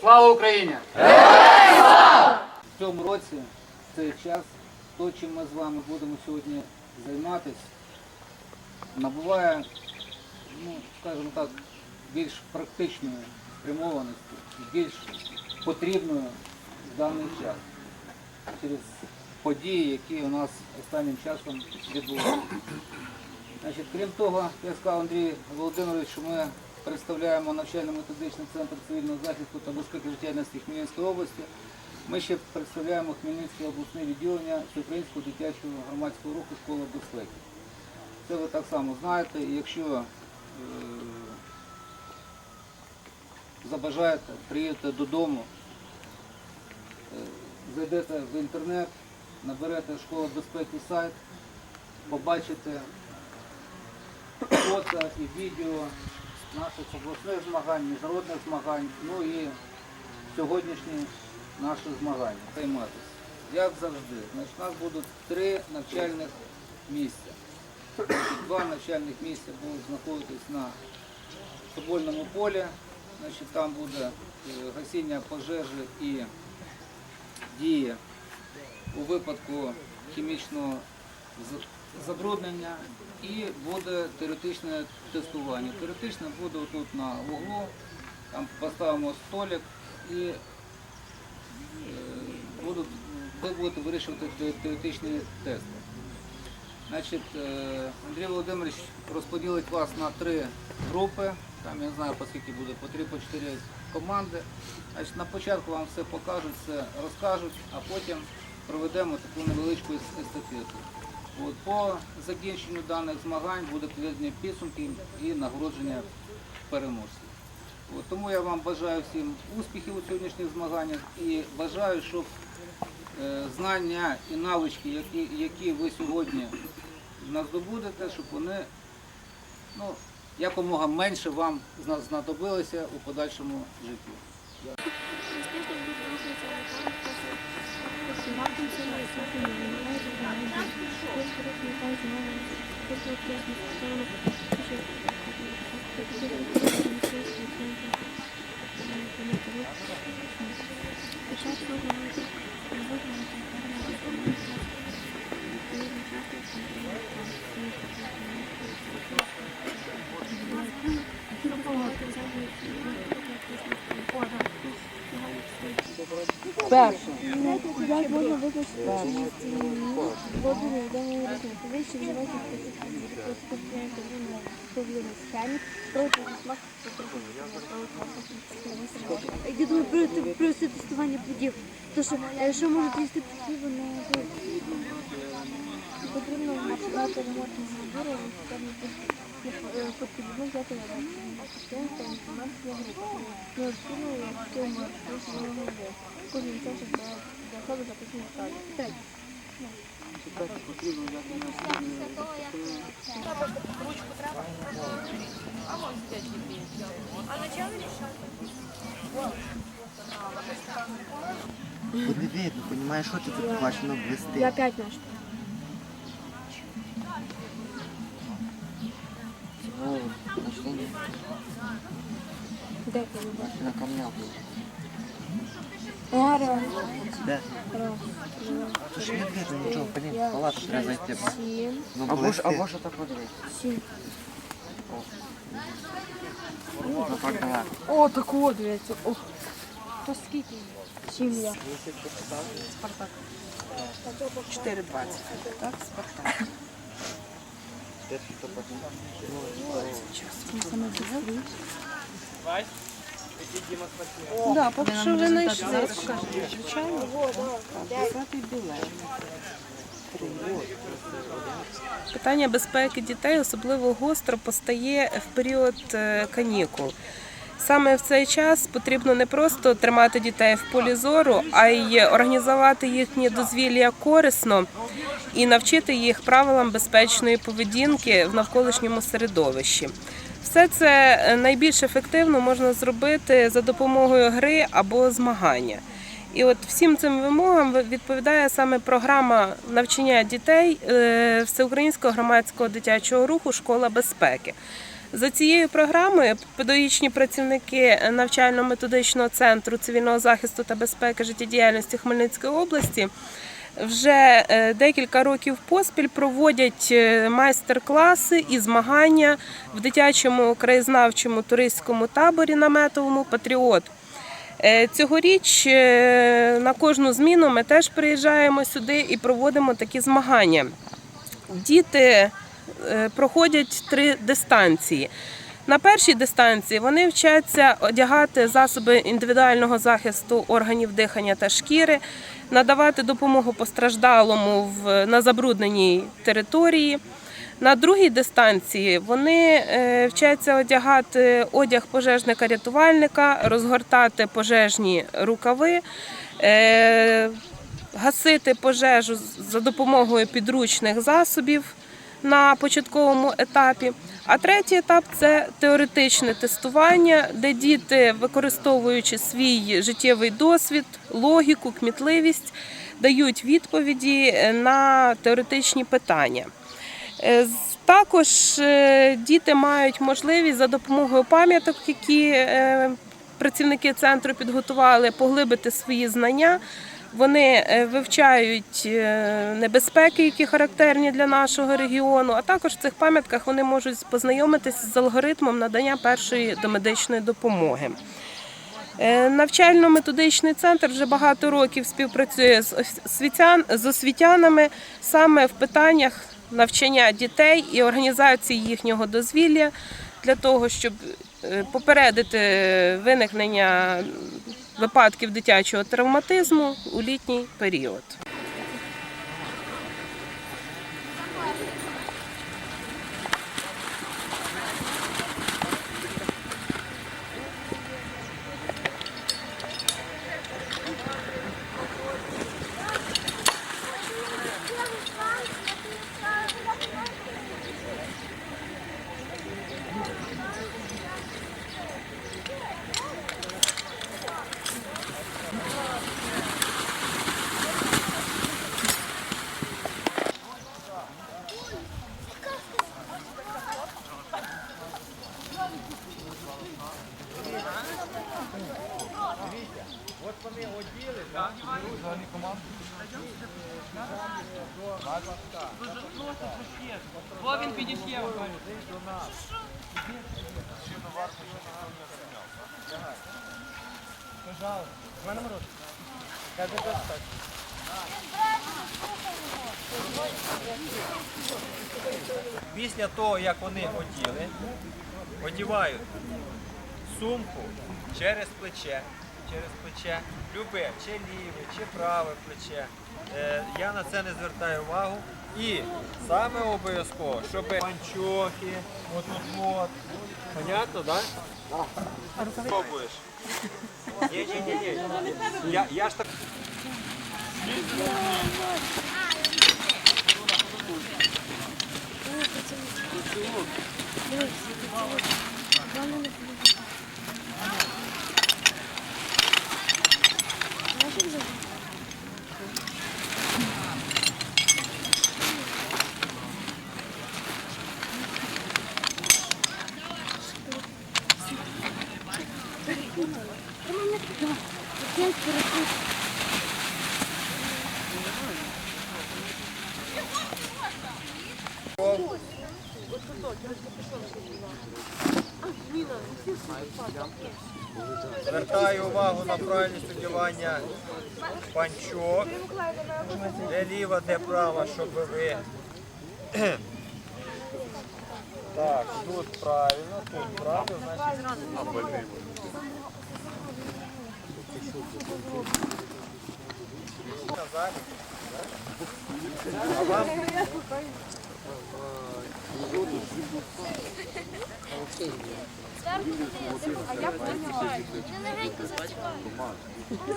Слава Україні! В цьому році, цей час, то, чим ми з вами будемо сьогодні займатися, набуває, ну, скажімо так, більш практичної спрямованості, більш потрібною в даний час через події, які у нас останнім часом відбуваються. Крім того, я сказав Андрій Володимирович, що ми представляємо навчально-методичний центр цивільного захисту та безпеки життєдності Хмельницької області. Ми ще представляємо Хмельницьке обласне відділення Всеукраїнського дитячого громадського руху школа безпеки. Це ви так само знаєте. Якщо е, забажаєте, приїдете додому, е, зайдете в інтернет, наберете школа безпеки сайт, побачите фото і відео наших обласних змагань, міжнародних змагань, ну і сьогоднішні наші змагання, займатися. Як завжди, значить, у нас будуть три навчальних місця. Два навчальних місця будуть знаходитись на футбольному полі. Значить, там буде е, гасіння пожежі і дії у випадку хімічного забруднення і буде теоретичне тестування. Теоретичне буде тут на вуглу, там поставимо столик і е, ви будете вирішувати теоретичні тести. Значить, е, Андрій Володимирович розподілить вас на три групи. Там я не знаю, по скільки буде, по три, по чотири команди. Значить, на початку вам все покажуть, все розкажуть, а потім проведемо таку невеличку ес- естафету. От, по закінченню даних змагань буде підведення підсумки і нагородження переможців. От, тому я вам бажаю всім успіхів у сьогоднішніх змаганнях і бажаю, щоб е, знання і навички, які, які ви сьогодні наздобудете, щоб вони ну, якомога менше вам знадобилися у подальшому житті. Перше. Як можна визначити воду невідомої різниці? Вище вживати смак Я думаю, про, це тестування плодів. То що, е, що можуть їсти птахи, вони потрібно починати ремонтного набору, потрібно взяти пацієнта інформацію групи. Необхідно, якщо ми голови. Кожен час для для себе записано так. Не видно, понимаешь, що ти тут бачиш, воно блистить. Я п'ять наш. О, на що ми? Де ти? На камнях. А, реально. Де? Раз, Це ж не видно нічого, блін, палату треба зайти. бо сім, блистить. Або от сім. Ну так давай. О, так от, дивіться. О, По скільки? Сім я. 4,20. Так, Спартак. Да, поки що вже знайшли. Звичайно. Питання безпеки дітей особливо гостро постає в період е, канікул. Саме в цей час потрібно не просто тримати дітей в полі зору, а й організувати їхнє дозвілля корисно і навчити їх правилам безпечної поведінки в навколишньому середовищі. Все це е, найбільш ефективно можна зробити за допомогою гри або змагання. І от всім цим вимогам відповідає саме програма навчання дітей е, Всеукраїнського громадського дитячого руху Школа безпеки. За цією програмою педагогічні працівники навчально-методичного центру цивільного захисту та безпеки життєдіяльності Хмельницької області вже е, декілька років поспіль проводять е, майстер-класи і змагання в дитячому краєзнавчому туристському таборі наметовому Патріот. Е, Цьогоріч на кожну зміну ми теж приїжджаємо сюди і проводимо такі змагання. Діти проходять три дистанції. На першій дистанції вони вчаться одягати засоби індивідуального захисту органів дихання та шкіри, надавати допомогу постраждалому в, на забрудненій території. На другій дистанції вони е, вчаться одягати одяг пожежника-рятувальника, розгортати пожежні рукави, е, гасити пожежу за допомогою підручних засобів на початковому етапі. А третій етап це теоретичне тестування, де діти, використовуючи свій життєвий досвід, логіку, кмітливість, дають відповіді е, на теоретичні питання. Е, Також е, діти мають можливість за допомогою пам'яток, які працівники центру підготували, поглибити свої знання. Вони е, вивчають е, небезпеки, які характерні для нашого регіону. А також в цих пам'ятках вони можуть познайомитися з алгоритмом надання першої домедичної допомоги. Е, Навчально-методичний центр вже багато років співпрацює з освітян з освітянами саме в питаннях навчання дітей і організації їхнього дозвілля для того, щоб попередити виникнення випадків дитячого травматизму у літній період. Після того, як вони оділи, одівають сумку через плече, через плече, любе, чи ліве, чи праве плече. Е, я на це не звертаю увагу. І саме обов'язково, щоб панчохи, отут от. Понятно, так? Да? Пробуєш. Ні, ні, ні, ні. Я, я ж так. Звертаю увагу на правильність одягання панчок. Де ліва, де права, щоб ви. Так, тут правильно, тут правильно, значить. Назад.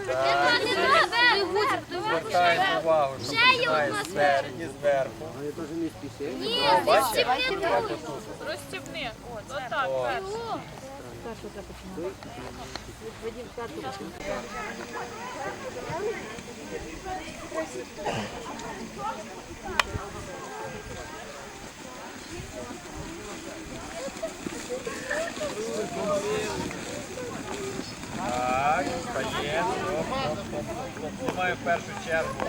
А вам звертаємо увагу, що починає спереді, зверху. Ні. Розстібни. Отак. О. Так, стаємо. Знімаю в першу чергу.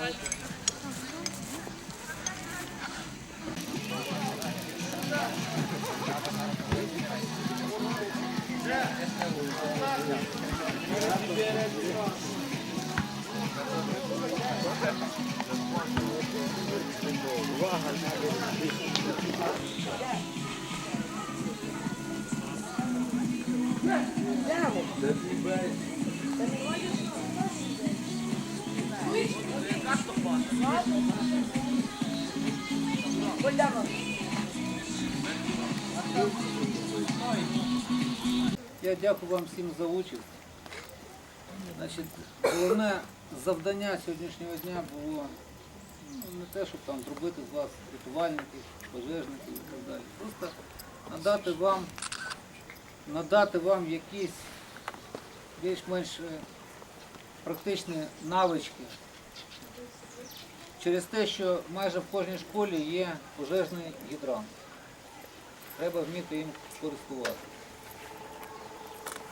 Yeah. Я дякую вам всім за участь. Значить, головне завдання сьогоднішнього дня було ну, не те, щоб там зробити з вас рятувальників, пожежників і так далі. Просто надати вам, надати вам якісь більш-менш е, практичні навички через те, що майже в кожній школі є пожежний гідрант. Треба вміти їм користуватися.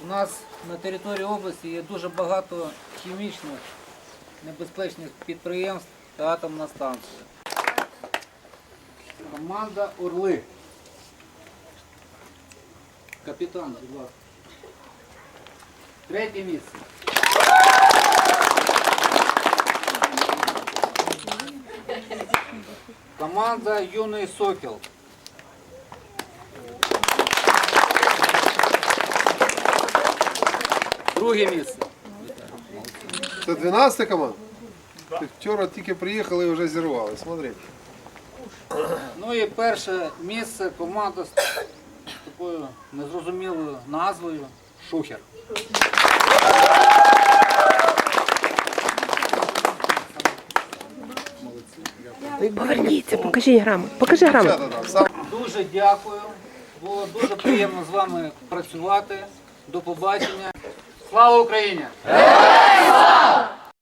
У нас на території області є дуже багато хімічних небезпечних підприємств та атомна станція. Команда Орли. Капітан, будь ласка. Третє місце. Команда Юний Сокіл. Друге місце. Це 12 команда? Вчора тільки приїхали і вже зірвали. Смотри. Ну і перше місце команда з такою незрозумілою назвою Шухер. Поверніться, покажіть грамоту. Покажи грамоту. Дуже дякую. Було дуже приємно з вами працювати. До побачення. Слава Україні!